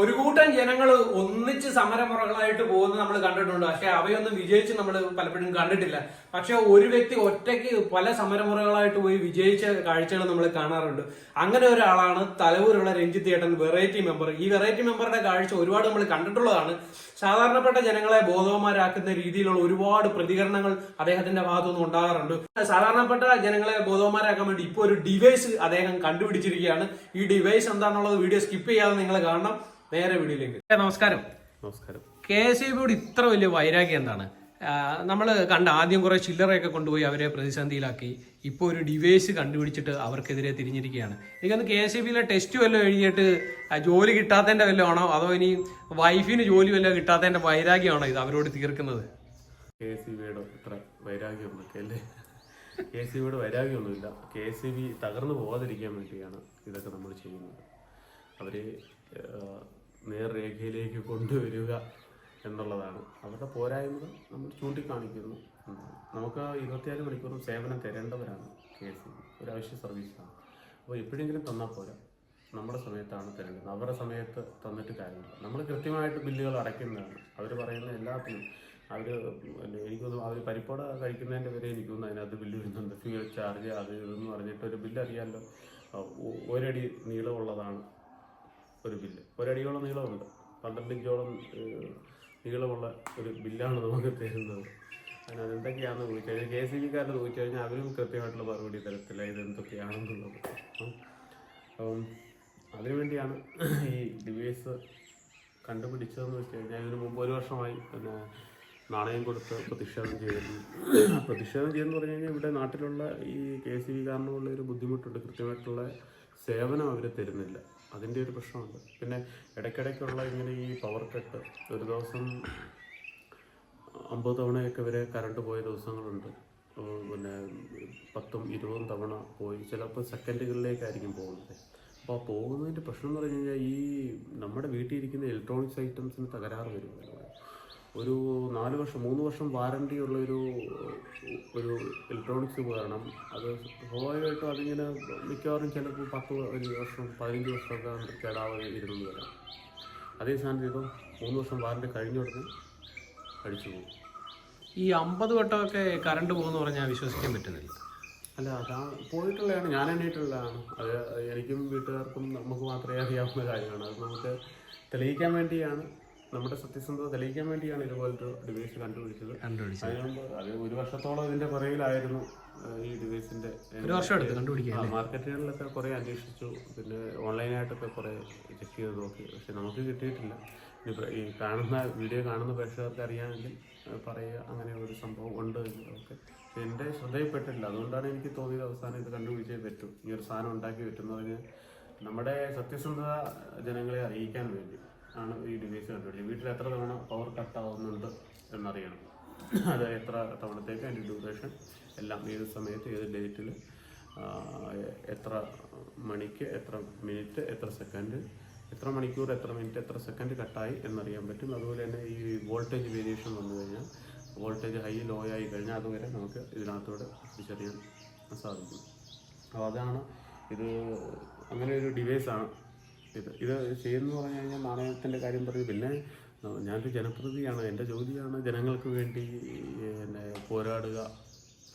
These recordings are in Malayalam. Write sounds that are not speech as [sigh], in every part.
ഒരു കൂട്ടം ജനങ്ങൾ ഒന്നിച്ച് സമരമുറകളായിട്ട് പോകുന്നത് നമ്മൾ കണ്ടിട്ടുണ്ട്. പക്ഷെ അവയൊന്നും വിജയിച്ച് നമ്മൾ പലപ്പോഴും കണ്ടിട്ടില്ല. പക്ഷെ ഒരു വ്യക്തി ഒറ്റയ്ക്ക് പല സമരമുറകളായിട്ട് പോയി വിജയിച്ച കാഴ്ചകൾ നമ്മൾ കാണാറുണ്ട്. അങ്ങനെ ഒരാളാണ് തലവൂരുള്ള രഞ്ജിത്ത് ഏട്ടൻ വെറൈറ്റി മെമ്പർ. ഈ വെറൈറ്റി മെമ്പറുടെ കാഴ്ച ഒരുപാട് നമ്മൾ കണ്ടിട്ടുള്ളതാണ്. സാധാരണപ്പെട്ട ജനങ്ങളെ ബോധവന്മാരാക്കുന്ന രീതിയിലുള്ള ഒരുപാട് പ്രതികരണങ്ങൾ അദ്ദേഹത്തിന്റെ ഭാഗത്തുനിന്ന് ഉണ്ടാകാറുണ്ട്. സാധാരണപ്പെട്ട ജനങ്ങളെ ബോധവന്മാരാക്കാൻ വേണ്ടി ഇപ്പോൾ ഒരു ഡിവൈസ് അദ്ദേഹം കണ്ടുപിടിച്ചിരിക്കുകയാണ്. ഈ ഡിവൈസ് എന്താണെന്നുള്ളത് വീഡിയോ സ്കിപ്പ് ചെയ്യാതെ നിങ്ങൾ കാണണം. നേരെ വീഡിയോയിലേക്ക്. നമസ്കാരം. നമസ്കാരം. കെ എസ് ഐ ബിയോട് ഇത്ര വലിയ വൈരാഗ്യം എന്താണ്? നമ്മൾ കണ്ട ആദ്യം കുറെ ചില്ലറയൊക്കെ കൊണ്ടുപോയി അവരെ പ്രതിസന്ധിയിലാക്കി. ഇപ്പോൾ ഒരു ഡിവൈസ് കണ്ടുപിടിച്ചിട്ട് അവർക്കെതിരെ തിരിഞ്ഞിരിക്കുകയാണ്. എനിക്കൊന്ന് കെ എസ് ഇ ബിയിലെ ടെസ്റ്റ് വല്ലതും എഴുതിയിട്ട് ജോലി കിട്ടാത്തതിന്റെ വല്ലതും ആണോ? അതോ ഇനി വൈഫിന് ജോലി വല്ലതും കിട്ടാത്തതിന്റെ വൈരാഗ്യമാണോ ഇത് അവരോട് തീർക്കുന്നത്? കെ എസ് സി ബിയുടെ ഇത്ര വൈരാഗ്യമൊക്കെ അല്ലേ? കെ എസ് സി ബിയുടെ വൈരാഗ്യമൊന്നുമില്ല. കെ എസ് ഇ ബി തകർന്നു പോകാതിരിക്കാൻ വേണ്ടിയാണ് ഇതൊക്കെ നമ്മൾ ചെയ്യുന്നത്. അവരെ ഏഹ്, നേർരേഖയിലേക്ക് കൊണ്ടുവരിക എന്നുള്ളതാണ്. അവരുടെ പോരായ്മകൾ നമ്മൾ ചൂണ്ടിക്കാണിക്കുന്നു. നമുക്ക് ഇരുപത്തിനാല് മണിക്കൂറും സേവനം തരേണ്ടവരാണ് കെ എസ് ഒരു അവശ്യ സർവീസാണ് അപ്പോൾ എപ്പോഴെങ്കിലും തന്നാൽ പോരാ. നമ്മുടെ സമയത്താണ് തരേണ്ടത്. അവരുടെ സമയത്ത് തന്നിട്ട് കാര്യമില്ല. നമ്മൾ കൃത്യമായിട്ട് ബില്ലുകൾ അടയ്ക്കുന്നതാണ്. അവർ പറയുന്ന എല്ലാത്തിനും അവർ എനിക്കൊന്നും അവർ പരിപ്പട കഴിക്കുന്നതിന്റെ വരെ എനിക്കൊന്നും അതിനകത്ത് ബില്ല് വരുന്നുണ്ട്. ഫ്യൂൽ ചാർജ് അത് ഇതെന്ന് പറഞ്ഞിട്ട് ഒരു ബില്ല് അറിയാമല്ലോ ഒരടി നീളമുള്ളതാണ്. ഒരു ബില്ല് ഒരടിയോളം നീളമുണ്ട്. പന്ത്രണ്ട് ഇഞ്ചോളം നീളമുള്ള ഒരു ബില്ലാണ് നമുക്ക് തരുന്നത്. അതിന് അതെന്തൊക്കെയാണെന്ന് ചോദിച്ചു കഴിഞ്ഞാൽ കെ സി ബിക്കാരുടെ ചോദിച്ചു കഴിഞ്ഞാൽ അവരും കൃത്യമായിട്ടുള്ള മറുപടി തരത്തില്ല. ഇത് എന്തൊക്കെയാണെന്നുള്ളത് അപ്പം അതിനുവേണ്ടിയാണ് ഈ ഡിവൈസ് കണ്ടുപിടിച്ചതെന്ന് വെച്ച് കഴിഞ്ഞാൽ ഇതിനു മുമ്പ് ഒരു വർഷമായി പിന്നെ നാണയം കൊടുത്ത് പ്രതിഷേധം ചെയ്തിരുന്നു. പ്രതിഷേധം ചെയ്യുന്നു പറഞ്ഞു കഴിഞ്ഞാൽ ഇവിടെ നാട്ടിലുള്ള ഈ കെ സി ബി കാരണമുള്ള ഒരു ബുദ്ധിമുട്ടുണ്ട്. കൃത്യമായിട്ടുള്ള സേവനം അവർ തരുന്നില്ല. അതിന്റെ ഒരു പ്രശ്നമുണ്ട്. പിന്നെ ഇടയ്ക്കിടയ്ക്കുള്ള ഇങ്ങനെ ഈ പവർ കട്ട് ഒരു ദിവസം അമ്പത് തവണയൊക്കെ വരെ കറണ്ട് പോയ ദിവസങ്ങളുണ്ട്. പിന്നെ പത്തും ഇരുപതും തവണ പോയി. ചിലപ്പോൾ സെക്കൻഡുകളിലേക്കായിരിക്കും പോകുന്നത്. അപ്പോൾ പോകുന്നതിന്റെ പ്രശ്നം എന്ന് പറഞ്ഞു കഴിഞ്ഞാൽ ഈ നമ്മുടെ വീട്ടിൽ ഇരിക്കുന്ന ഇലക്ട്രോണിക്സ് ഐറ്റംസിന് തകരാറ് വരും. ഒരു നാല് വർഷം മൂന്ന് വർഷം വാറണ്ടി ഉള്ള ഒരു ഒരു ഇലക്ട്രോണിക്സ് ഉപകരണം. അത് സ്വാഭാവികമായിട്ടും അതിങ്ങനെ മിക്കവാറും ചിലപ്പോൾ പത്ത് ഒരു വർഷം പതിനഞ്ച് വർഷമൊക്കെ കേടാവാതെ ഇരുന്നു വരാം അതേ സ്ഥാനത്ത് ഇപ്പം മൂന്ന് വർഷം വാറണ്ടി കഴിഞ്ഞ ഉടനെ അടിച്ചു പോകും. ഈ അമ്പത് വട്ടമൊക്കെ കറണ്ട് പോകുന്ന പറഞ്ഞാൽ വിശ്വസിക്കാൻ പറ്റുന്നില്ല. അല്ല അതാ പോയിട്ടുള്ളതാണ്. ഞാൻ എണ്ണീട്ടുള്ളതാണ് അത് എനിക്കും വീട്ടുകാർക്കും നമുക്ക് മാത്രമേ അറിയാവുന്ന കാര്യമാണ്. അത് നമുക്ക് തെളിയിക്കാൻ വേണ്ടിയാണ്. നമ്മുടെ സത്യസന്ധത തെളിയിക്കാൻ വേണ്ടിയാണ് ഇതുപോലത്തെ ഡിവൈസ് കണ്ടുപിടിച്ചത്. കണ്ടുപിടിച്ചത്. അത് ഒരു വർഷത്തോളം ഇതിന്റെ പുറകിലായിരുന്നു ഈ ഡിവൈസിന്റെ ഒരു വർഷം എടുത്ത് മാർക്കറ്റുകളിലൊക്കെ കുറെ അന്വേഷിച്ചു പിന്നെ ഓൺലൈനായിട്ടൊക്കെ കുറെ ചെക്ക് ചെയ്ത് നോക്കി പക്ഷെ നമുക്ക് കിട്ടിയിട്ടില്ല. ഈ കാണുന്ന വീഡിയോ കാണുന്ന പ്രേക്ഷകർക്ക് അറിയാമെങ്കിൽ പറയുക അങ്ങനെ ഒരു സംഭവം ഉണ്ട് എന്നൊക്കെ. എന്റെ ശ്രദ്ധയിൽപ്പെട്ടില്ല അതുകൊണ്ടാണ് എനിക്ക് തോന്നിയത് അവസാനം ഇത് കണ്ടുപിടിച്ചേ പറ്റൂ. ഈ ഒരു സാധനം ഉണ്ടാക്കി പറ്റുന്നതിന് പറഞ്ഞാൽ നമ്മുടെ സത്യസന്ധത ജനങ്ങളെ അറിയിക്കാൻ വേണ്ടി. ആണ് ഈ ഡിവൈസ് കണ്ടുപിടിച്ചത്. വീട്ടിൽ എത്ര തവണ പവർ കട്ട് ആവുന്നുണ്ട് എന്നറിയണം. അത് എത്ര തവണത്തേക്ക് അതിന്റെ ഡ്യൂറേഷൻ എല്ലാം ഏത് സമയത്ത് ഏത് ഡേറ്റിൽ എത്ര മണിക്ക് എത്ര മിനിറ്റ് എത്ര സെക്കൻഡ് എത്ര മണിക്കൂർ എത്ര മിനിറ്റ് എത്ര സെക്കൻഡ് കട്ടായി എന്നറിയാൻ പറ്റും. അതുപോലെ തന്നെ ഈ വോൾട്ടേജ് വേരിയേഷൻ വന്നു കഴിഞ്ഞാൽ വോൾട്ടേജ് ഹൈ ലോ ആയി കഴിഞ്ഞാൽ അതുവരെ നമുക്ക് ഇതിനകത്തൂടെ തിരിച്ചറിയാൻ സാധിക്കും. അപ്പോൾ അതാണ് ഇത് അങ്ങനെ ഒരു ഡിവൈസാണ് ഇത് ഇത് ചെയ്യുന്നു പറഞ്ഞു കഴിഞ്ഞാൽ നാണയത്തിന്റെ കാര്യം പറഞ്ഞു. പിന്നെ ഞാനൊരു ജനപ്രതിനിധിയാണ് എന്റെ ജോലിയാണ് ജനങ്ങൾക്ക് വേണ്ടി പിന്നെ പോരാടുക.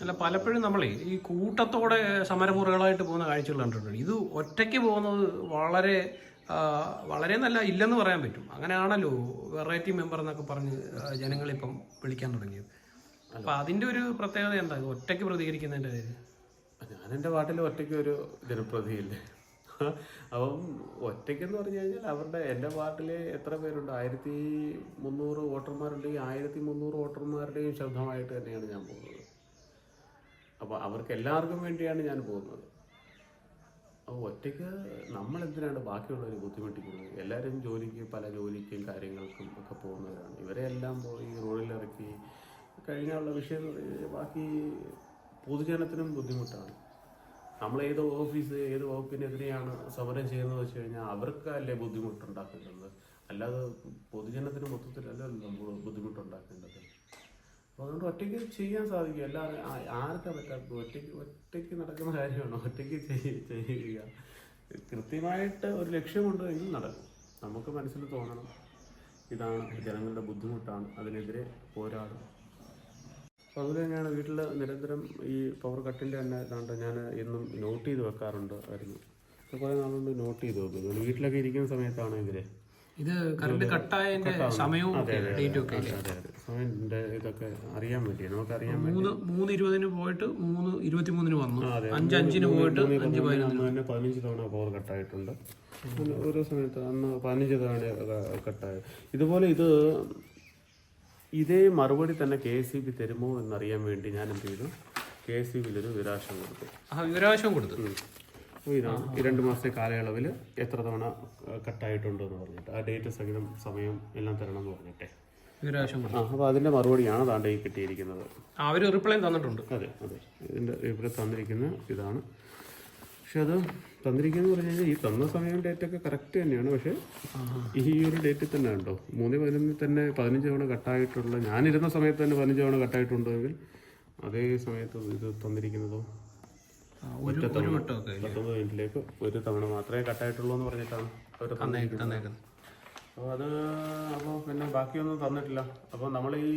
അല്ല പലപ്പോഴും നമ്മളെ ഈ കൂട്ടത്തോടെ സമരമുറകളായിട്ട് പോകുന്ന കാഴ്ചകൾ കണ്ടിട്ടുണ്ട്. ഇത് ഒറ്റയ്ക്ക് പോകുന്നത് വളരെ വളരെ നല്ല ഇല്ലെന്ന് പറയാൻ പറ്റും. അങ്ങനെയാണല്ലോ വെറൈറ്റി മെമ്പർ എന്നൊക്കെ പറഞ്ഞ് ജനങ്ങളിപ്പം വിളിക്കാൻ തുടങ്ങിയത്. അപ്പം അതിന്റെ ഒരു പ്രത്യേകത എന്താ? ഒറ്റയ്ക്ക് പ്രതികരിക്കുന്നതിന്റെ കാര്യം. ഞാൻ എന്റെ പാട്ടിൽ ഒറ്റയ്ക്ക് ഒരു ജനപ്രതിയില്ലേ. അപ്പം ഒറ്റയ്ക്കെന്ന് പറഞ്ഞു കഴിഞ്ഞാൽ അവരുടെ എന്റെ പാട്ടിൽ എത്ര പേരുണ്ട്? ആയിരത്തി മുന്നൂറ് വോട്ടർമാരുണ്ടെങ്കിൽ ആയിരത്തി മുന്നൂറ് വോട്ടർമാരുടെയും ശബ്ദമായിട്ട് തന്നെയാണ് ഞാൻ പോകുന്നത്. അപ്പോൾ അവർക്ക് എല്ലാവർക്കും വേണ്ടിയാണ് ഞാൻ പോകുന്നത്. അപ്പോൾ ഒറ്റയ്ക്ക് നമ്മളെന്തിനാണ് ബാക്കിയുള്ളവർ ബുദ്ധിമുട്ടിക്കുന്നത്? എല്ലാവരും ജോലിക്ക് പല ജോലിക്കും കാര്യങ്ങൾക്കും ഒക്കെ പോകുന്നവരാണ്. ഇവരെ എല്ലാം പോയി റോഡിലിറക്കി കഴിഞ്ഞുള്ള വിഷയം ബാക്കി പൊതുജനത്തിനും ബുദ്ധിമുട്ടാണ്. നമ്മൾ ഏത് ഓഫീസ് ഏത് വകുപ്പിനെതിരെയാണ് സമരം ചെയ്യുന്നത് വെച്ച് കഴിഞ്ഞാൽ അവർക്കല്ലേ ബുദ്ധിമുട്ടുണ്ടാക്കുന്നത് അല്ലാതെ പൊതുജനത്തിന് മൊത്തത്തിലല്ലല്ലോ നമ്മൾ ബുദ്ധിമുട്ടുണ്ടാക്കേണ്ടത്? അപ്പോൾ അതുകൊണ്ട് ഒറ്റയ്ക്ക് ചെയ്യാൻ സാധിക്കും. എല്ലാവരും ആർക്കാ പറ്റാത്ത ഒറ്റയ്ക്ക് ഒറ്റയ്ക്ക് നടക്കുന്ന കാര്യമാണ്? ഒറ്റയ്ക്ക് ചെയ്യ- ചെയ്യുക. കൃത്യമായിട്ട് ഒരു ലക്ഷ്യമുണ്ട് എങ്കിൽ നടക്കും. നമുക്ക് മനസ്സിൽ തോന്നണം. ഇതാണ് ജനങ്ങളുടെ ബുദ്ധിമുട്ടാണ്. അതിനെതിരെ പോരാടും അപ്പോൾ അതുപോലെ തന്നെയാണ് വീട്ടിൽ നിരന്തരം ഈ പവർ കട്ടിന്റെ തന്നെ ഇതാണ്ട് ഞാൻ എന്നും നോട്ട് ചെയ്ത് വെക്കാറുണ്ട് ആയിരുന്നു. കുറേ നാളുകൊണ്ട് നോട്ട് ചെയ്ത് വെക്കുന്നത് വീട്ടിലൊക്കെ ഇരിക്കുന്ന സമയത്താണ് ഇതിലെ ഇത് കറണ്ട് കട്ടായ സമയവും അതെ ഇതൊക്കെ അറിയാൻ പറ്റിയ നമുക്ക് അറിയാൻ മൂന്ന് മൂന്ന് ഇരുപതിന് പോയിട്ട് മൂന്ന് ഇരുപത്തി മൂന്നിന് വന്നു. അഞ്ച് അഞ്ചിന് പോയിട്ട് അഞ്ച് പതിനൊന്നിന് പതിനഞ്ച് തവണ പവർ കട്ടായിട്ടുണ്ട് ഓരോ സമയത്ത് അന്ന് പതിനഞ്ച് തവണ കട്ടായി ഇതുപോലെ ഇത് ഇതേ മറുപടി തന്നെ കെ എസ് സി ബി തരുമോ എന്നറിയാൻ വേണ്ടി ഞാൻ എന്ത് ചെയ്തു? കെ എസ് ഇ ബിയിലൊരു വിരാശം കൊടുത്തു. ആ കൊടുത്തു. അപ്പോൾ ഇതാണ് ഈ രണ്ട് മാസത്തെ കാലയളവിൽ എത്ര തവണ കട്ടായിട്ടുണ്ട് എന്ന് പറഞ്ഞിട്ട് ആ ഡേറ്റ് സഹിതം സമയം എല്ലാം തരണം എന്ന് പറഞ്ഞിട്ടെ. ആ അപ്പോൾ അതിന്റെ മറുപടിയാണ് താണ്ടെ ഈ കിട്ടിയിരിക്കുന്നത്. അവർ റിപ്ലൈ തന്നിട്ടുണ്ട്. അതെ അതെ. ഇതിന്റെ ഇവിടെ തന്നിരിക്കുന്ന ഇതാണ്. പക്ഷെ അത് തന്നിരിക്കുന്നത് പറഞ്ഞു കഴിഞ്ഞാൽ ഈ തന്ന സമയം ഡേറ്റ് ഒക്കെ കറക്റ്റ് തന്നെയാണ്. പക്ഷേ ഈ ഒരു ഡേറ്റിൽ തന്നെ ഉണ്ടോ മൂന്ന് പതിനൊന്നിൽ തന്നെ പതിനഞ്ച് തവണ കട്ടായിട്ടുള്ള ഞാനിരുന്ന സമയത്ത് തന്നെ പതിനഞ്ച് തവണ കട്ടായിട്ടുണ്ടെങ്കിൽ അതേ സമയത്ത് ഇത് തന്നിരിക്കുന്നതോ ഒറ്റ ഒരു ഒരു വട്ടമൊക്കെ പത്തൊമ്പത് മിനിറ്റിലേക്ക് ഒരു തവണ മാത്രമേ കട്ടായിട്ടുള്ളൂ എന്ന് പറഞ്ഞിട്ടാണ് അവർ തന്നേക്കുന്നത് അപ്പോൾ അത് അപ്പോൾ പിന്നെ ബാക്കിയൊന്നും തന്നിട്ടില്ല. അപ്പോൾ നമ്മൾ ഈ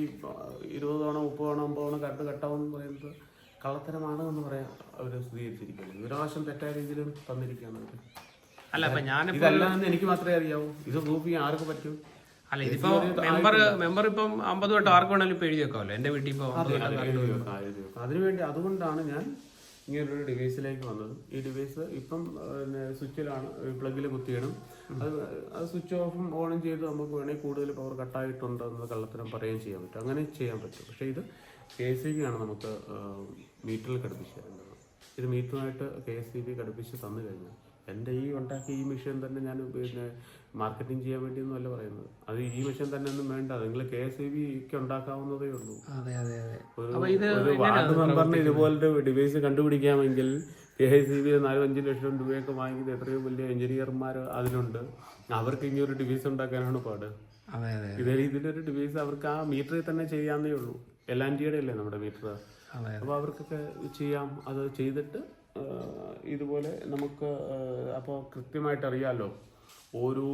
ഇരുപത് തവണ മുപ്പത് തവണ അമ്പത് തവണ കറണ്ട് എന്ന് പറയുന്നത് കള്ളത്തരമാണ് എന്ന് പറയാൻ അവർ സ്ഥിരീകരിച്ചിരിക്കുന്നത് വിവരാവകാശം തെറ്റായ രീതിയിലും തന്നിരിക്കുകയാണ് അവർ അല്ല അപ്പൊ ഞാൻ ഇതല്ല എന്ന് എനിക്ക് മാത്രമേ അറിയാവൂ. ഇത് പ്രൂഫ് ചെയ്യാൻ ആർക്ക് പറ്റും? അല്ല ഇതിപ്പോ മെമ്പർ മെമ്പർ ഇപ്പം അമ്പത് വട്ടം ആർക്ക് വേണമെങ്കിലും ഇപ്പൊ എഴുതി വെക്കാമല്ലോ എന്റെ വീട്ടിൽ ഇപ്പൊ. അതിനുവേണ്ടി അതുകൊണ്ടാണ് ഞാൻ ഇങ്ങനൊരു ഡിവൈസിലേക്ക് വന്നത്. ഈ ഡിവൈസ് ഇപ്പം പിന്നെ സ്വിച്ചിലാണ് പ്ലഗിൽ കുത്തിയിടും. അത് അത് സ്വിച്ച് ഓഫും ഓണും ചെയ്ത് നമുക്ക് വേണമെങ്കിൽ കൂടുതൽ പവർ കട്ടായിട്ടുണ്ട് എന്ന് കള്ളത്തരം പറയുകയും ചെയ്യാൻ പറ്റും. അങ്ങനെ ചെയ്യാൻ പറ്റും. പക്ഷേ ഇത് കെ സി ബി ആണ് നമുക്ക് മീറ്ററിൽ ഘടിപ്പിച്ച് തരേണ്ടത് ഇത് മീറ്ററുമായിട്ട് കെ എസ് ഇ ബി ഘടിപ്പിച്ച് തന്നു കഴിഞ്ഞാൽ എന്റെ ഈ ഉണ്ടാക്കിയ ഈ മെഷീൻ തന്നെ ഞാൻ പിന്നെ മാർക്കറ്റിംഗ് ചെയ്യാൻ വേണ്ടിയൊന്നും അല്ല പറയുന്നത്. അത് ഈ മെഷീൻ തന്നെ ഒന്നും വേണ്ട. നിങ്ങൾ കെ എസ് ഇ ബിക്ക് ഉണ്ടാക്കാവുന്നതേ ഉള്ളൂ. ഒരു വാർഡ് മെമ്പറിന് ഇതുപോലത്തെ ഡിവൈസ് കണ്ടുപിടിക്കാമെങ്കിൽ കെ എസ് ഇ ബി നാലും അഞ്ച് ലക്ഷം രൂപയൊക്കെ വാങ്ങിക്കുന്ന എത്രയോ വലിയ എഞ്ചിനീയർമാർ അതിലുണ്ട്. അവർക്ക് ഇനി ഒരു ഡിവൈസ് ഉണ്ടാക്കാനാണ് പാട്. ഇതേ രീതിയിലൊരു ഡിവൈസ് അവർക്ക് ആ മീറ്ററിൽ തന്നെ ചെയ്യാന്നേ ഉള്ളൂ. എൽ ആൻഡിയുടെ അല്ലേ നമ്മുടെ മീറ്റർ അപ്പോൾ അവർക്കൊക്കെ ചെയ്യാം. അത് ചെയ്തിട്ട് ഇതുപോലെ നമുക്ക് അപ്പോൾ കൃത്യമായിട്ട് അറിയാമല്ലോ ഓരോ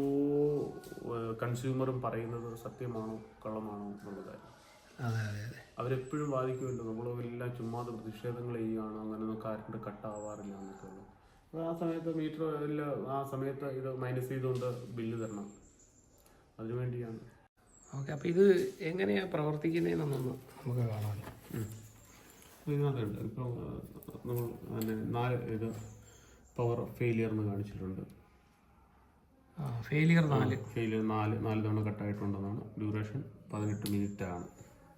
കൺസ്യൂമറും പറയുന്നത് സത്യമാണോ കള്ളമാണോ എന്നുള്ള കാര്യം. അതെ അതെ അതെ. അവരെപ്പോഴും വാദിക്കുമല്ലോ നമ്മളെല്ലാം ചുമ്മാതെ പ്രതിഷേധങ്ങൾ ചെയ്യുകയാണ്. അങ്ങനെയൊന്നും കറണ്ട് കട്ടാവാറില്ല എന്നൊക്കെ ഉള്ളു. അപ്പോൾ ആ സമയത്ത് മീറ്റർ എല്ലാം ആ സമയത്ത് ഇത് മൈനസ് ചെയ്തുകൊണ്ട് ബില്ല് തരണം. അതിനുവേണ്ടിയാണ്. ഓക്കെ അപ്പോൾ ഇത് എങ്ങനെയാണ് പ്രവർത്തിക്കുന്നതെന്നൊന്ന് നമുക്ക് കാണാമല്ലോ ഇതിനകത്തുണ്ട്. ഇപ്പം നമ്മൾ പിന്നെ നാല് ഇത് പവർ ഫെയിലിയർ എന്ന് കാണിച്ചിട്ടുണ്ട്. ഫെയിലിയർ നാല്. ഫെയിലിയർ നാല് നാല് തവണ കട്ടായിട്ടുണ്ടെന്നാണ് ഡ്യൂറേഷൻ പതിനെട്ട് മിനിറ്റ് ആണ്.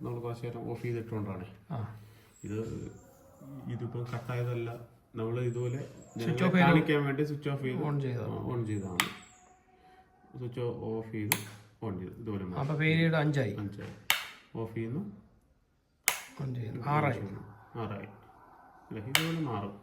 നമ്മൾ കുറച്ച് നേരം ഓഫ് ചെയ്തിട്ടുകൊണ്ടാണ്. ഇത് ഇതിപ്പോൾ കട്ടായതല്ല നമ്മൾ ഇതുപോലെ കാണിക്കാൻ വേണ്ടി സ്വിച്ച് ഓഫ് ചെയ്ത്. ഓൺ ചെയ്ത ഓൺ ചെയ്തതാണ്. സ്വിച്ച് ഓഫ് ചെയ്ത്. ഓൺ ചെയ്തു. ഇതുപോലെ അപ്പോൾ അപ്പൊ ഫെയിലിയർ അഞ്ചായി. അഞ്ചായി. ഓഫ് ചെയ്യുന്നു. ആറായി. ആറായി. ഇതുപോലെ മാറും.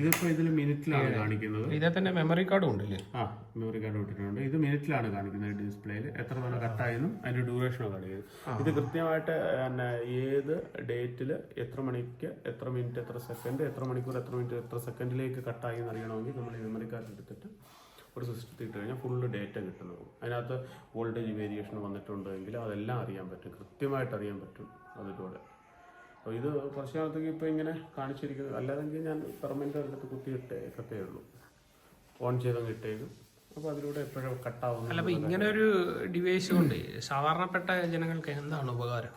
ഇതിപ്പോ ഇതിൽ മിനിറ്റിലാണ് കാണിക്കുന്നത്. ഇതേ തന്നെ മെമ്മറി കാർഡും ഉണ്ടല്ലേ? ആ മെമ്മറി കാർഡ് ഇട്ടിട്ടുണ്ട്. ഇത് മിനിറ്റിലാണ് കാണിക്കുന്നത് ഡിസ്പ്ലേയിൽ എത്ര തവണ കട്ടായെന്നും അതിന്റെ ഡ്യൂറേഷനും കാണിക്കുന്നത്. ഇത് കൃത്യമായിട്ട് പിന്നെ ഏത് ഡേറ്റിൽ എത്ര മണിക്ക് എത്ര മിനിറ്റ് എത്ര സെക്കൻഡ് എത്ര മണിക്കൂർ എത്ര മിനിറ്റ് എത്ര സെക്കൻഡിലേക്ക് കട്ടായി എന്ന് അറിയണമെങ്കിൽ നമ്മൾ ഈ മെമ്മറി കാർഡ് എടുത്തിട്ട് ഒരു സിസ്റ്റത്തിൽ ഇട്ട് കഴിഞ്ഞാൽ ഫുള്ള് ഡേറ്റ കിട്ടുന്നു അതിനകത്ത് വോൾട്ടേജ് വേരിയേഷൻ വന്നിട്ടുണ്ടെങ്കിൽ അതെല്ലാം അറിയാൻ പറ്റും. കൃത്യമായിട്ട് അറിയാൻ പറ്റും അതിലൂടെ. അപ്പോൾ ഇത് കുറച്ച് നാളത്തേക്ക് ഇപ്പോൾ ഇങ്ങനെ കാണിച്ചിരിക്കുന്നത്. അല്ലാതെങ്കിൽ ഞാൻ പെർമനന്റ് എടുത്ത് കുത്തിയിട്ടേക്കത്തേ ഉള്ളൂ. ഓൺ ചെയ്തങ്ങ് ഇട്ടേക്കും. അപ്പോൾ അതിലൂടെ എപ്പോഴും അല്ല അപ്പോൾ അപ്പൊ ഇങ്ങനെ ഒരു ഡിവൈസ് കൊണ്ട് സാധാരണപ്പെട്ട ജനങ്ങൾക്ക് എന്താണ് ഉപകാരം?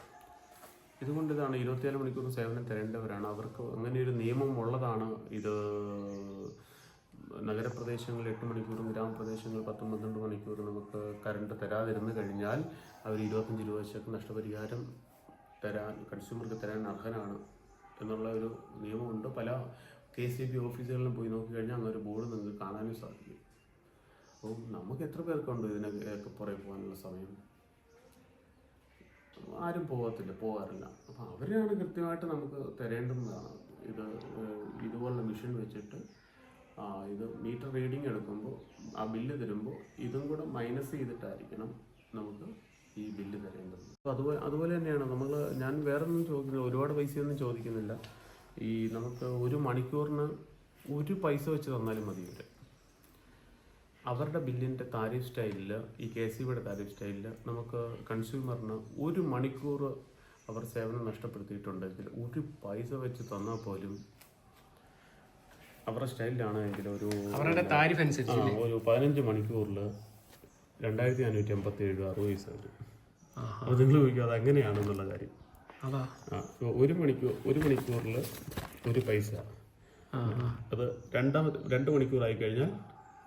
ഇതുകൊണ്ട് ഇതാണ് ഇരുപത്തിനാല് മണിക്കൂർ സേവനം തരേണ്ടവരാണ്. അവർക്ക് അങ്ങനെ ഒരു നിയമം ഉള്ളതാണ് ഇത്. നഗരപ്രദേശങ്ങളിൽ എട്ട് മണിക്കൂറും ഗ്രാമപ്രദേശങ്ങളിൽ പത്തും പന്ത്രണ്ട് മണിക്കൂറും നമുക്ക് കറണ്ട് തരാതിരുന്നു കഴിഞ്ഞാൽ അവർ ഇരുപത്തഞ്ച് രൂപ വെച്ചൊക്കെ നഷ്ടപരിഹാരം തരാൻ കൺസ്യൂമർക്ക് തരാൻ അർഹനാണ് എന്നുള്ള ഒരു നിയമമുണ്ട്. പല കെ സി ബി ഓഫീസുകളിലും പോയി നോക്കിക്കഴിഞ്ഞാൽ അങ്ങനെ ഒരു ബോർഡ് നിങ്ങൾക്ക് കാണാനും സാധിക്കും. അപ്പോൾ നമുക്ക് എത്ര പേർക്കുണ്ട് ഇതിനൊക്കെ പുറകെ പോകാനുള്ള സമയം? ആരും പോകത്തില്ല പോകാറില്ല. അപ്പോൾ അവരാണ് കൃത്യമായിട്ട് നമുക്ക് തരേണ്ടുന്നതാണ് ഇത് ഇതുപോലുള്ള മെഷീൻ വെച്ചിട്ട് ഇത് മീറ്റർ റീഡിംഗ് എടുക്കുമ്പോൾ ആ ബില്ല് തരുമ്പോൾ ഇതും കൂടെ മൈനസ് ചെയ്തിട്ടായിരിക്കണം നമുക്ക് ഈ ബില്ല് തരേണ്ടത്. അതുപോലെ അതുപോലെ തന്നെയാണ് നമ്മൾ ഞാൻ വേറെ ഒന്നും ചോദിക്കുന്നില്ല ഒരുപാട് പൈസയൊന്നും ചോദിക്കുന്നില്ല. ഈ നമുക്ക് ഒരു മണിക്കൂറിന് ഒരു പൈസ വെച്ച് തന്നാലും മതി ഇവർ അവരുടെ ബില്ലിന്റെ താരിഫ് സ്റ്റൈലിൽ ഈ കെ സി ബിയുടെ താരിഫ് സ്റ്റൈലിൽ നമുക്ക് കൺസ്യൂമറിന് ഒരു മണിക്കൂർ അവർ സേവനം നഷ്ടപ്പെടുത്തിയിട്ടുണ്ടെങ്കിൽ ഒരു പൈസ വെച്ച് തന്നാൽ പോലും അവരുടെ സ്റ്റൈലിലാണെങ്കിൽ ഒരു അവരുടെ താരിഫ് അനുസരിച്ച് ഒരു പതിനഞ്ച് മണിക്കൂറിൽ രണ്ടായിരത്തി അഞ്ഞൂറ്റി എൺപത്തി ഏഴ് അറുപത് പൈസ വരും. അപ്പോൾ നിങ്ങൾ ചോദിക്കും അത്. എങ്ങനെയാണെന്നുള്ള കാര്യം ഒരു മണിക്കൂർ ഒരു മണിക്കൂറിൽ ഒരു പൈസ. അത് രണ്ടാമത് രണ്ട് മണിക്കൂറായി കഴിഞ്ഞാൽ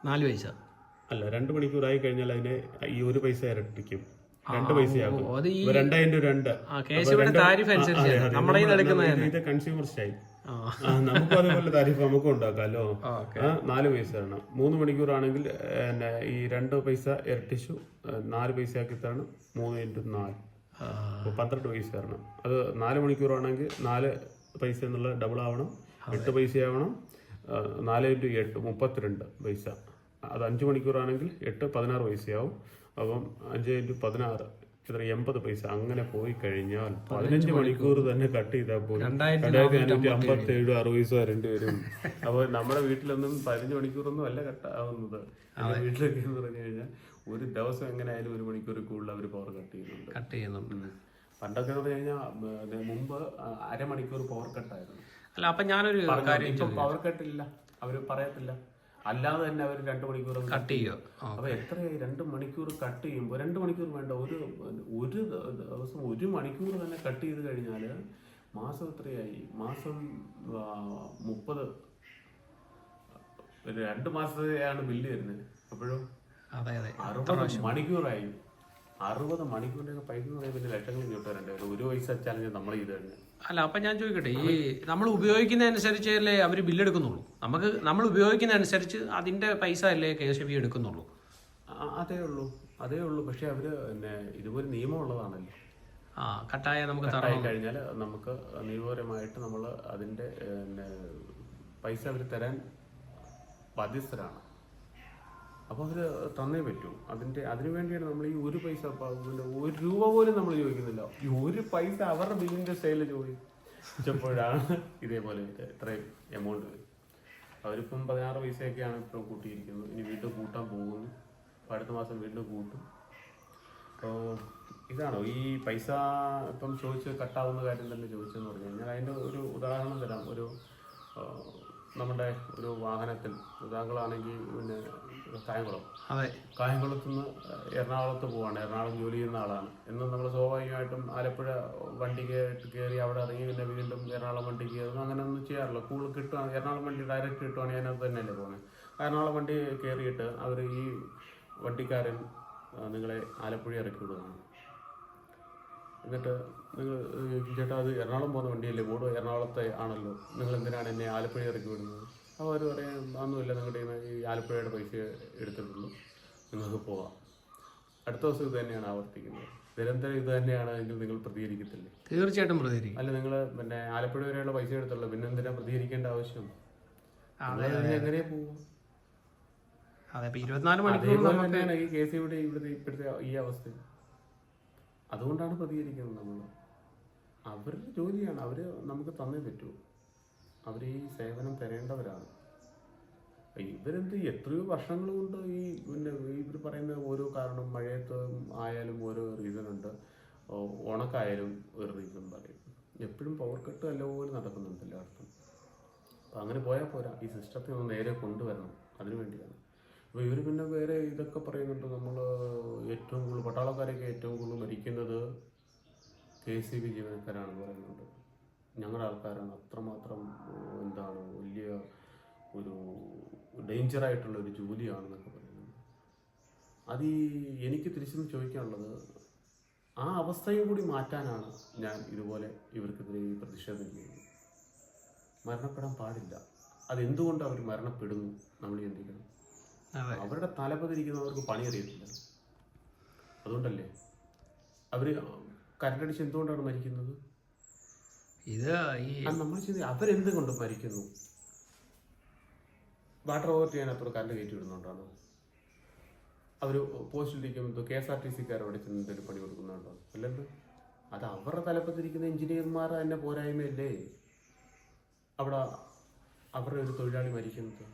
നാല് പൈസ. അല്ല രണ്ട് മണിക്കൂറായി കഴിഞ്ഞാൽ അതിനെ ഈ ഒരു പൈസ ഇരട്ടിക്കും. രണ്ട് പൈസയാകും രണ്ടായിരം ഇപ്പൊ രണ്ടേ കൺസ്യൂമർ സ്റ്റൈൽ നമുക്കും അതുപോലെ താരിഫ് നമുക്കും ഉണ്ടാക്കാമല്ലോ നാല് പൈസ തരണം. മൂന്ന് മണിക്കൂറാണെങ്കിൽ പിന്നെ ഈ രണ്ട് പൈസ ഇരട്ടിച്ചു നാല് പൈസ ആക്കി തരണം മൂന്ന് ഇന്റു നാല്. പന്ത്രണ്ട് പൈസ തരണം. അത് നാല് മണിക്കൂറാണെങ്കിൽ നാല് പൈസ എന്നുള്ള ഡബിൾ ആവണം. എട്ട് പൈസ ആവണം. നാല് ഇന്റു എട്ട് മുപ്പത്തിരണ്ട് പൈസ. അത് അഞ്ച് മണിക്കൂറാണെങ്കിൽ എട്ട് പതിനാറ് പൈസയാവും. അപ്പം അഞ്ച് ഇന്റു പതിനാറ് ഇത്ര എൺപത് പൈസ അങ്ങനെ പോയി കഴിഞ്ഞാൽ പതിനഞ്ച് മണിക്കൂർ. തന്നെ കട്ട് ചെയ്താൽ പോലും രണ്ടായിരത്തി അഞ്ഞൂറ്റി അമ്പത്തി ഏഴ് അറുപത് പൈസ വരേണ്ടി വരും. [laughs] അപ്പോൾ നമ്മുടെ വീട്ടിലൊന്നും പതിനഞ്ച് മണിക്കൂറൊന്നും അല്ല കട്ടാവുന്നത് വീട്ടിലൊക്കെ എന്ന് പറഞ്ഞു കഴിഞ്ഞാൽ ഒരു ദിവസം എങ്ങനെ ആയാലും ഒരു മണിക്കൂർ കൂടുതൽ അവർ പവർ കട്ട് ചെയ്യുന്നുണ്ട്. കട്ട് ചെയ്യുന്നുണ്ട്. പണ്ടൊക്കെ എന്ന് പറഞ്ഞു കഴിഞ്ഞാൽ മുമ്പ് അരമണിക്കൂർ പവർ കട്ടായിരുന്നു അല്ല അപ്പൊ ഞാനൊരു കാര്യം പവർ കട്ടില്ല അവർ പറയത്തില്ല. അല്ലാതെ തന്നെ അവർ രണ്ട് മണിക്കൂർ കട്ട് ചെയ്യുക. അപ്പോൾ അപ്പൊ എത്രയായി? രണ്ട് മണിക്കൂർ കട്ട് ചെയ്യുമ്പോൾ രണ്ട് മണിക്കൂർ വേണ്ട ഒരു ഒരു ദിവസം ഒരു മണിക്കൂർ തന്നെ കട്ട് ചെയ്ത് കഴിഞ്ഞാൽ മാസം എത്രയായി? മാസം മുപ്പത്. രണ്ട് മാസത്തെയാണ് ബില്ല് വരുന്നത്. അപ്പോഴും അറുപത് മണിക്കൂറായി. അറുപത് മണിക്കൂറിന്റെ പൈസ എന്ന് പറയുമ്പോൾ ലക്ഷങ്ങൾ കിട്ടാറുണ്ട് ഒരു പൈസ ചാലഞ്ച് നമ്മൾ ചെയ്ത് കഴിഞ്ഞാൽ അല്ല അപ്പൊ ഞാൻ ചോദിക്കട്ടെ ഈ നമ്മൾ ഉപയോഗിക്കുന്ന അനുസരിച്ചല്ലേ അവർ ബില്ലെടുക്കുന്നുള്ളൂ? നമുക്ക് നമ്മൾ ഉപയോഗിക്കുന്ന അനുസരിച്ച് അതിന്റെ പൈസ അല്ലേ കെ എസ് ബി എടുക്കുന്നുള്ളൂ? അതേ ഉള്ളൂ. അതേ ഉള്ളൂ. പക്ഷെ അവർ പിന്നെ ഇതുപോലെ നിയമം ഉള്ളതാണല്ലോ ആ കട്ടായ നമുക്ക് തരണം. കഴിഞ്ഞാൽ നമുക്ക് നിയമപരമായിട്ട് നമ്മൾ അതിന്റെ പൈസ അവർ തരാൻ ബാധ്യസ്ഥരാണ്. അപ്പോൾ അവർ തന്നേ പറ്റൂ. അതിന്റെ അതിനു വേണ്ടിയാണ് നമ്മൾ ഈ ഒരു പൈസ പിന്നെ ഒരു രൂപ പോലും നമ്മൾ ചോദിക്കുന്നില്ല. ഈ ഒരു പൈസ അവരുടെ ബില്ലിന്റെ സെയിൽ ചോദിച്ചപ്പോഴാണ് ഇതേപോലെ ഇത് ഇത്രയും എമൗണ്ട് വരും. അവരിപ്പം പതിനാറ് പൈസയൊക്കെയാണ് ഇപ്പോൾ കൂട്ടിയിരിക്കുന്നത്. ഇനി വീണ്ടും കൂട്ടാൻ പോകുന്നു. അപ്പോൾ അടുത്ത മാസം വീണ്ടും കൂട്ടും. അപ്പോൾ ഇതാണോ? ഈ പൈസ ഇപ്പം ചോദിച്ച് കട്ടാവുന്ന കാര്യം തന്നെ ചോദിച്ചെന്ന് പറഞ്ഞു കഴിഞ്ഞാൽ അതിന്റെ ഒരു ഉദാഹരണം തരാം. ഒരു നമ്മുടെ ഒരു വാഹനത്തിൽ താങ്കളാണെങ്കിൽ പിന്നെ കായംകുളം. അതെ. കായംകുളത്ത് നിന്ന് എറണാകുളത്ത് പോവാണ്. എറണാകുളം ജോലി ചെയ്യുന്ന ആളാണ്. എന്നും നമ്മൾ സ്വാഭാവികമായിട്ടും ആലപ്പുഴ വണ്ടി കയറി കയറി അവിടെ ഇറങ്ങി പിന്നെ വീണ്ടും എറണാകുളം വണ്ടി കയറുന്നു അങ്ങനെ ഒന്നും ചെയ്യാറില്ല. കൂടുതൽ കിട്ടുകയാണ് എറണാകുളം വണ്ടി ഡയറക്റ്റ് കിട്ടുവാണെങ്കിൽ അതിനകത്ത് തന്നെയല്ലേ പോകുന്നത്. എറണാകുളം വണ്ടി കയറിയിട്ട് അവർ ഈ വണ്ടിക്കാരൻ നിങ്ങളെ ആലപ്പുഴ ഇറക്കി വിടുകയാണ്. എന്നിട്ട് നിങ്ങൾ ചേട്ടാ അത് എറണാകുളം പോകുന്ന വണ്ടിയല്ലേ? ബോർഡ് എറണാകുളത്തെ ആണല്ലോ. നിങ്ങൾ എന്തിനാണ് എന്നെ ആലപ്പുഴ ഇറക്കി വിടുന്നത്? അപ്പോൾ അവർ പറയും ഒന്നുമില്ല നിങ്ങളുടെ ഈ ആലപ്പുഴയുടെ പൈസ എടുത്തിട്ടുള്ളൂ. നിങ്ങൾക്ക് പോകാം അടുത്ത ദിവസം ഇത് തന്നെയാണ് ആവർത്തിക്കുന്നത്. നിരന്തരം ഇത് തന്നെയാണ് എങ്കിൽ നിങ്ങൾ പ്രതികരിക്കത്തില്ലേ? തീർച്ചയായിട്ടും പ്രതികരിക്കും. അല്ല നിങ്ങൾ പിന്നെ ആലപ്പുഴ വരെയുള്ള പൈസ എടുത്തുള്ളൂ പിന്നെ എന്തിനാ പ്രതികരിക്കേണ്ട ആവശ്യം? എങ്ങനെ പോകും ഇരുപത്തിനാല് മണിക്കൂർ തന്നെയാണ് ഈ കേസ് ഇവിടെ ഇവിടുത്തെ ഇപ്പോഴത്തെ ഈ അവസ്ഥ അതുകൊണ്ടാണ് പ്രതികരിക്കുന്നത് നമ്മൾ. അവരുടെ ജോലിയാണ്. അവർ നമുക്ക് തന്നേ പറ്റൂ. അവർ ഈ സേവനം തരേണ്ടവരാണ്. ഇവരെന്ത് എത്രയോ വർഷങ്ങൾ കൊണ്ട് ഈ പിന്നെ ഇവർ പറയുന്ന ഓരോ കാരണം മഴയത്ത് ആയാലും ഓരോ റീസൺ ഉണ്ട്. ഉണക്കായാലും ഒരു റീസൺ പറയും. എപ്പോഴും പവർ കട്ട് നല്ലപോലെ നടക്കുന്നുണ്ട് എല്ലായിടത്തും. അപ്പം അങ്ങനെ പോയാൽ പോരാ. ഈ സിസ്റ്റത്തെ ഒന്ന് നേരെ കൊണ്ടുവരണം. അതിനു വേണ്ടിയാണ്. അപ്പോൾ ഇവർ പിന്നെ വേറെ ഇതൊക്കെ പറയുന്നുണ്ട് നമ്മൾ ഏറ്റവും കൂടുതൽ പട്ടാളക്കാരൊക്കെ ഏറ്റവും കൂടുതൽ മരിക്കുന്നത് കെ സി ബി ജീവനക്കാരാണെന്ന് പറയുന്നുണ്ട്. ഞങ്ങളുടെ ആൾക്കാരാണ് അത്രമാത്രം എന്താണ് വലിയ ഒരു ഡേഞ്ചറായിട്ടുള്ള ഒരു ജോലിയാണെന്നൊക്കെ പറയുന്നത്. അത് ഈ എനിക്ക് തിരിച്ചും ചോദിക്കാനുള്ളത് ആ അവസ്ഥയും കൂടി മാറ്റാനാണ് ഞാൻ ഇതുപോലെ ഇവർക്കെതിരെ ഈ പ്രതിഷേധം ചെയ്യുന്നത്. മരണപ്പെടാൻ പാടില്ല. അതെന്തുകൊണ്ട് അവർ മരണപ്പെടുന്നു? നമ്മൾ ചിന്തിക്കണം. അവരുടെ തലപ്പതിരിക്കുന്നവർക്ക് പണി അറിയത്തില്ല അതുകൊണ്ടല്ലേ? അവർ കരണ്ടടിച്ച് എന്തുകൊണ്ടാണ് മരിക്കുന്നത്? ഇത് ഈ നമ്മൾ ചെയ്ത് അവരെന്ത് കൊണ്ട് മരിക്കുന്നു? വാട്ടർ ഓവർ ചെയ്യാനപ്പുറം കരണ്ട് കയറ്റി വിടുന്നുണ്ടാണോ അവർ പോസ്റ്റിലിരിക്കുമ്പോൾ കെ എസ് ആർ ടി സിക്കാർ അവിടെ ചെന്ന് എന്തെങ്കിലും പണി കൊടുക്കുന്നുണ്ടോ? അല്ലല്ലോ. അത് അവരുടെ തലപ്പത്തിരിക്കുന്ന എഞ്ചിനീയർമാർ തന്നെ പോരായ്മയല്ലേ? അവിടെ അവരുടെ ഒരു തൊഴിലാളി മരിക്കുന്നത്.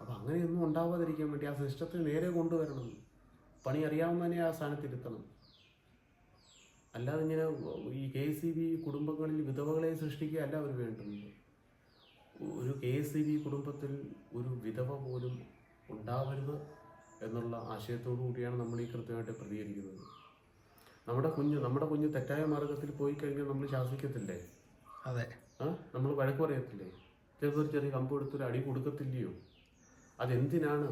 അപ്പം അങ്ങനെയൊന്നും ഉണ്ടാവാതിരിക്കാൻ വേണ്ടി ആ സിസ്റ്റത്തെ നേരെ കൊണ്ടുവരണം. പണി അറിയാവുന്നതിനെ ആ സ്ഥാനത്തിരുത്തണം. അല്ലാതെ ഇങ്ങനെ ഈ കെ സി ബി കുടുംബങ്ങളിൽ വിധവകളെ സൃഷ്ടിക്കുക അല്ല അവർ വേണ്ടുന്നത് ഒരു കെ സി ബി കുടുംബത്തിൽ ഒരു വിധവ പോലും ഉണ്ടാവരുത് എന്നുള്ള ആശയത്തോടു കൂടിയാണ് നമ്മൾ ഈ കൃത്യമായിട്ട് പ്രതികരിക്കുന്നത്. നമ്മുടെ കുഞ്ഞ് നമ്മുടെ കുഞ്ഞ് തെറ്റായ മാർഗത്തിൽ പോയി കഴിഞ്ഞാൽ നമ്മൾ ശാസിക്കത്തില്ലേ? അതെ. ആ നമ്മൾ വഴക്ക് പറയത്തില്ലേ? ചിലപ്പോൾ ചെറിയ കമ്പ് എടുത്തൊരു അടി കൊടുക്കത്തില്ലയോ? അതെന്തിനാണ്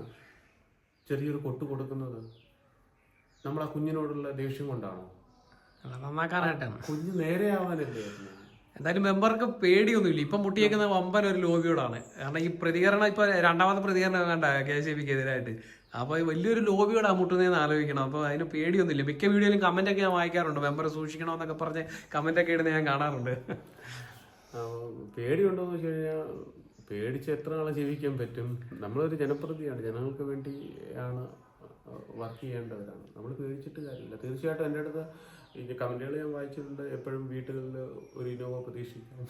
ചെറിയൊരു കൊട്ട് കൊടുക്കുന്നത്? നമ്മൾ ആ കുഞ്ഞിനോടുള്ള ദേഷ്യം കൊണ്ടാണോ? നന്നാക്കാനായിട്ടാണ് കുഞ്ഞ് നേരെയാവാനല്ലേ? എന്തായാലും മെമ്പർക്ക് പേടിയൊന്നുമില്ല. ഇപ്പം മുട്ടിയേക്കുന്ന വമ്പൻ ഒരു ലോബിയോടാണ്. കാരണം ഈ പ്രതികരണം ഇപ്പൊ രണ്ടാമത്തെ പ്രതികരണം വേണ്ട കെ സി ബിക്ക് എതിരായിട്ട് അപ്പൊ വലിയൊരു ലോബിയോടാ മുട്ടുന്നതെന്ന് ആലോചിക്കണം. അപ്പൊ അതിന് പേടിയൊന്നുമില്ല. മിക്ക വീഡിയോയിലും കമന്റ് ഒക്കെ ഞാൻ വായിക്കാറുണ്ട്. മെമ്പർ സൂക്ഷിക്കണം എന്നൊക്കെ പറഞ്ഞ് കമന്റ് ഒക്കെ ഇടുന്ന ഞാൻ കാണാറുണ്ട്. പേടിയുണ്ടോ എന്ന് വെച്ച് കഴിഞ്ഞാൽ പേടിച്ച് എത്ര നാളെ ജീവിക്കാൻ പറ്റും? നമ്മളൊരു ജനപ്രതിയാണ്. ജനങ്ങൾക്ക് വേണ്ടി ആണ് വർക്ക് ചെയ്യേണ്ടവരാണ്. നമ്മൾ പേടിച്ചിട്ട് കാര്യമില്ല. തീർച്ചയായിട്ടും എന്റെ അടുത്ത് ഈ കമന്റുകൾ ഞാൻ വായിച്ചിട്ടുണ്ട്. എപ്പോഴും വീട്ടുകളിൽ ഒരു ഇനോവ പ്രതീക്ഷിക്കാം.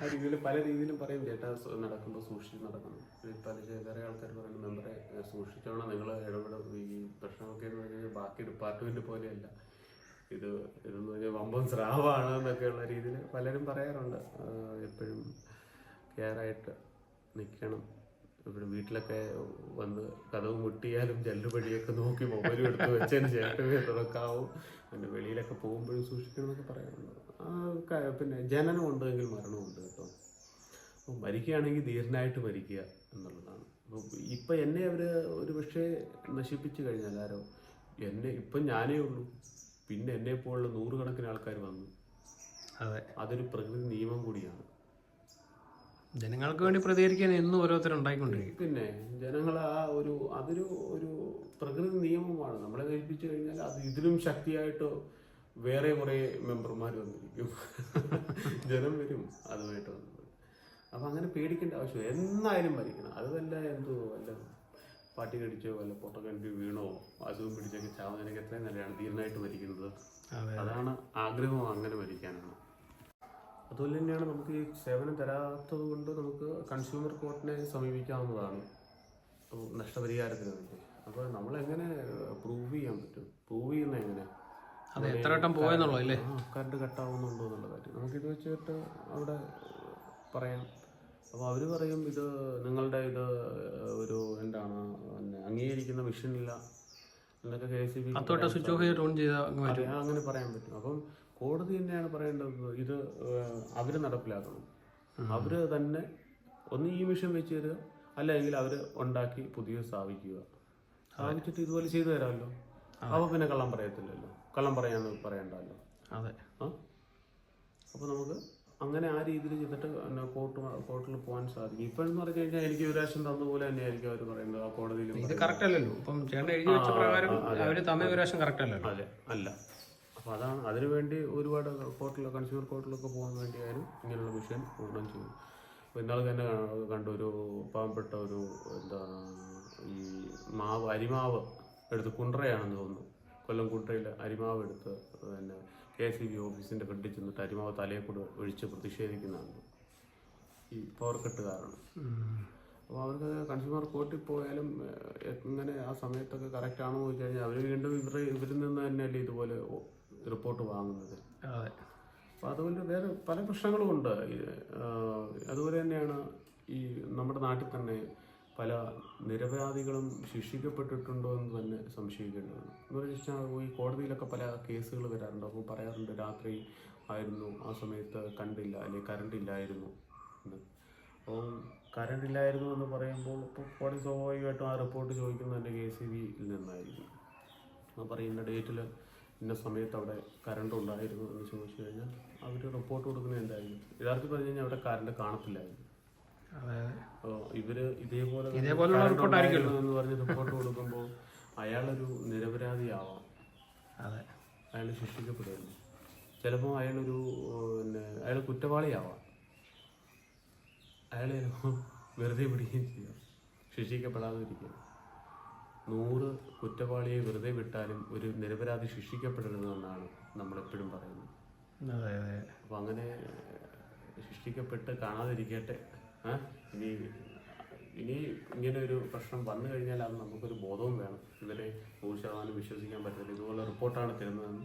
ആ രീതിയിൽ പല രീതിയിലും പറയും. ചേട്ടാ നടക്കുമ്പോൾ സൂക്ഷിച്ച് നടക്കണം. പല വേറെ ആൾക്കാർ പറയുന്നത് മെമ്പറെ സൂക്ഷിച്ചോണം. നിങ്ങൾ ഇടപെടും. ഈ പ്രശ്നമൊക്കെ എന്ന് പറഞ്ഞാൽ ബാക്കി ഡിപ്പാർട്ട്മെന്റ് പോലെയല്ല. ഇത് ഇതെന്ന് പറഞ്ഞാൽ വമ്പൻ സ്രാവാണ് എന്നൊക്കെയുള്ള രീതിയിൽ പലരും പറയാറുണ്ട്. എപ്പോഴും കെയറായിട്ട് നിൽക്കണം ഇവിടെ വീട്ടിലൊക്കെ വന്ന് കഥവ് മുട്ടിയാലും ജല്ലുപടിയൊക്കെ നോക്കി മൊബൈൽ എടുത്ത് വെച്ചതിന് ശേഷമേ തുറക്കാവും പിന്നെ വെളിയിലൊക്കെ പോകുമ്പോഴും സൂക്ഷിക്കണം എന്നൊക്കെ പറയാറുണ്ട്. ആ പിന്നെ ജനനം ഉണ്ടെങ്കിൽ മരണമുണ്ട് കേട്ടോ. അപ്പോൾ മരിക്കുകയാണെങ്കിൽ ധീരനായിട്ട് മരിക്കുക എന്നുള്ളതാണ്. അപ്പോൾ ഇപ്പം എന്നെ അവർ ഒരു പക്ഷേ നശിപ്പിച്ചു കഴിഞ്ഞാൽ ആരോ എന്നെ ഇപ്പം ഞാനേ ഉള്ളൂ. പിന്നെ എന്നെ പോലുള്ള നൂറുകണക്കിന് ആൾക്കാർ വന്നു. അതെ. അതൊരു പ്രകൃതി നിയമം കൂടിയാണ്. ജനങ്ങൾക്ക് വേണ്ടി പ്രതികരിക്കാൻ എന്നും ഓരോരുത്തരും ഉണ്ടായിക്കൊണ്ടിരിക്കും. പിന്നെ ജനങ്ങൾ ആ ഒരു അതൊരു ഒരു പ്രകൃതി നിയമമാണ്. നമ്മളെ ധരിപ്പിച്ചു കഴിഞ്ഞാൽ അത് ഇതിലും ശക്തിയായിട്ട് വേറെ കുറേ മെമ്പർമാർ വന്നിരിക്കും. ജനം വരും അതുമായിട്ട് വന്നത് അപ്പം അങ്ങനെ പേടിക്കേണ്ട ആവശ്യമില്ല. എന്നായാലും മരിക്കണം. അത് വല്ല എന്തോ വല്ല പാട്ടി കടിച്ചോ വല്ല പൊട്ടക്കണ്ടി വീണോ അസുഖം പിടിച്ചൊക്കെ ചാവുന്നതിനൊക്കെ എത്രയും നല്ലതാണ്. ധീരനായിട്ട് മരിക്കുന്നത്. അതെ. അതാണ് ആഗ്രഹം. അങ്ങനെ മരിക്കാനാണ്. അതുപോലെ തന്നെയാണ് നമുക്ക് ഈ സേവനം തരാത്തത് കൊണ്ട് നമുക്ക് കൺസ്യൂമർ കോർട്ടിനെ സമീപിക്കാവുന്നതാണ്. നഷ്ടപരിഹാരത്തിന് വേണ്ടി. അപ്പോൾ നമ്മളെങ്ങനെ പ്രൂവ് ചെയ്യാൻ പറ്റും? പ്രൂവ് ചെയ്യുന്ന എങ്ങനെ അത് എത്ര വട്ടം പോയെന്നുള്ളൂ അല്ലേ? കറണ്ട് കട്ടാവുന്നുണ്ടോ എന്നുള്ള കാര്യം. നമുക്കിത് വെച്ചിട്ട് അവിടെ പറയാം. അപ്പോൾ അവർ പറയും ഇത് നിങ്ങളുടെ ഇത് ഒരു എന്താണ് അംഗീകരിക്കുന്ന മെഷീനില്ല എന്നൊക്കെ കെ സി ബി അങ്ങനെ പറയാൻ പറ്റും. അപ്പം കോടതി തന്നെയാണ് പറയേണ്ടത് ഇത് അവർ നടപ്പിലാക്കണം. അവർ തന്നെ ഒന്ന് ഈ മിഷൻ വെച്ച് തരിക അല്ലെങ്കിൽ അവർ ഉണ്ടാക്കി പുതിയ സ്ഥാപിക്കുക. സ്ഥാപിച്ചിട്ട് ഇതുപോലെ ചെയ്തു തരാമല്ലോ. അപ്പോൾ പിന്നെ കള്ളം പറയത്തില്ലല്ലോ. കള്ളം പറയാന്ന് പറയണ്ടല്ലോ. അതെ. അപ്പോൾ നമുക്ക് അങ്ങനെ ആ രീതിയിൽ ചെയ്തിട്ട് കോർട്ട് കോർട്ടിൽ പോകാൻ സാധിക്കും. ഇപ്പോഴെന്ന് പറഞ്ഞു കഴിഞ്ഞാൽ എനിക്ക് ഒരു പ്രാവശ്യം തന്നപോലെ തന്നെയായിരിക്കും അവർ പറയുന്നത് ആ കോടതിയിലും ഇത് കറക്റ്റ് അല്ലല്ലോ. ഇപ്പം ചേട്ടൻ എഴുതി വെച്ച പ്രകാരം അവർ തന്നെ ഒരു പ്രാവശ്യം കറക്റ്റ് അല്ലല്ലോ. അതെ. അല്ല. അപ്പോൾ അതാണ് അതിനുവേണ്ടി ഒരുപാട് കോർട്ടിൽ കൺസ്യൂമർ കോർട്ടിലൊക്കെ പോകാൻ വേണ്ടി അവർ ഇങ്ങനെയുള്ള മിഷൻ ഗുണം ചെയ്യും. അപ്പോൾ ഇന്നാൾ തന്നെ കണ്ട ഒരു പാവപ്പെട്ട ഒരു എന്താ ഈ മാവ് അരിമാവ് എടുത്ത് കുണ്ട്രയാണെന്ന് തോന്നുന്നു. കൊല്ലം കുണ്ട്രയിൽ അരിമാവ് എടുത്ത് പിന്നെ കെ സി ബി ഓഫീസിന്റെ ഫ്രണ്ടിൽ ചെന്നിട്ട് അരിമാവ് തലയെ കൂടെ ഒഴിച്ച് പ്രതിഷേധിക്കുന്നതാണ്. ഈ പവർ കട്ട് കാരണം അപ്പോൾ അവർക്ക് കൺസ്യൂമർ കോർട്ടിൽ പോയാലും എങ്ങനെ ആ സമയത്തൊക്കെ കറക്റ്റ് ആണോ എന്ന് ചോദിച്ചു കഴിഞ്ഞാൽ അവർ വീണ്ടും ഇവർ ഇവരിൽ നിന്ന് തന്നെയല്ലേ ഇതുപോലെ റിപ്പോർട്ട് വാങ്ങുന്നത്. അതെ. അപ്പോൾ അതുകൊണ്ട് വേറെ പല പ്രശ്നങ്ങളും ഉണ്ട്. അതുപോലെ തന്നെയാണ് ഈ നമ്മുടെ നാട്ടിൽ തന്നെ പല നിരപരാധികളും ശിക്ഷിക്കപ്പെട്ടിട്ടുണ്ടോ എന്ന് തന്നെ സംശയിക്കേണ്ടതാണ്. എന്ന് വെച്ചാൽ ഈ കോടതിയിലൊക്കെ പല കേസുകൾ വരാറുണ്ട്. അപ്പോൾ പറയാറുണ്ട് രാത്രി ആയിരുന്നു ആ സമയത്ത് കണ്ടില്ല അല്ലെങ്കിൽ കറണ്ട് ഇല്ലായിരുന്നു എന്ന്. അപ്പോൾ കറണ്ട് ഇല്ലായിരുന്നു എന്ന് പറയുമ്പോൾ ഇപ്പോൾ കോടതി സ്വാഭാവികമായിട്ടും ആ റിപ്പോർട്ട് ചോദിക്കുന്നത് എന്റെ കെ സി ബിയിൽ നിന്നായിരിക്കും. ആ പറയുന്ന ഡേറ്റിൽ ഇന്ന സമയത്ത് അവിടെ കറണ്ട് ഉണ്ടായിരുന്നു എന്ന് ചോദിച്ചു കഴിഞ്ഞാൽ അവർ റിപ്പോർട്ട് കൊടുക്കുന്നത് എന്തായിരിക്കും? യഥാർത്ഥത്തിൽ പറഞ്ഞു കഴിഞ്ഞാൽ അവിടെ കറണ്ട് കാണത്തില്ലായിരുന്നു. ഇവർ ഇതേപോലെ. എന്ന് പറഞ്ഞ് റിപ്പോർട്ട് കൊടുക്കുമ്പോൾ അയാളൊരു നിരപരാധിയാവാം. അതെ. അയാൾ ശിക്ഷിക്കപ്പെടുന്നു. ചിലപ്പോൾ അയാളൊരു പിന്നെ അയാൾ കുറ്റവാളിയാവാം. അയാളെ വെറുതെ പിടിക്കുകയും ചെയ്യാം. ശിക്ഷിക്കപ്പെടാതെ ഇരിക്കുക നൂറ് കുറ്റവാളിയെ വെറുതെ വിട്ടാലും ഒരു നിരപരാധി ശിക്ഷിക്കപ്പെടരുതെന്നാണ് നമ്മളെപ്പോഴും പറയുന്നത്. അതെ അതെ. അപ്പോൾ അങ്ങനെ ശിക്ഷിക്കപ്പെട്ട് കാണാതിരിക്കട്ടെ? ഇനി ഇനി ഇങ്ങനെ ഒരു പ്രശ്നം വന്നു കഴിഞ്ഞാൽ അത് നമുക്കൊരു ബോധവും വേണം. ഇവരെ നൂറ് ശതമാനം വിശ്വസിക്കാൻ പറ്റില്ല ഇതുപോലെ റിപ്പോർട്ടാണ് തരുന്നതെന്ന്.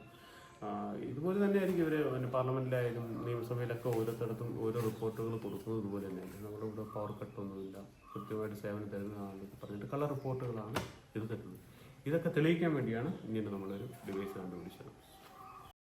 ഇതുപോലെ തന്നെ ആയിരിക്കും ഇവർ പിന്നെ പാർലമെന്റിലായാലും നിയമസഭയിലൊക്കെ ഓരോരുത്തടത്തും ഓരോ റിപ്പോർട്ടുകൾ കൊടുക്കുന്നത് ഇതുപോലെ തന്നെയാണ് നമ്മുടെ ഇവിടെ പവർ കട്ടൊന്നുമില്ല കൃത്യമായിട്ട് സേവനം തരുന്നതാണെന്നൊക്കെ പറഞ്ഞിട്ട് കളർ റിപ്പോർട്ടുകളാണ് ഇത് തരുന്നത് ഇതൊക്കെ തെളിയിക്കാൻ വേണ്ടിയാണ് ഇങ്ങനെ നമ്മളൊരു ഡിവൈസ് കണ്ടുപിടിച്ചത്.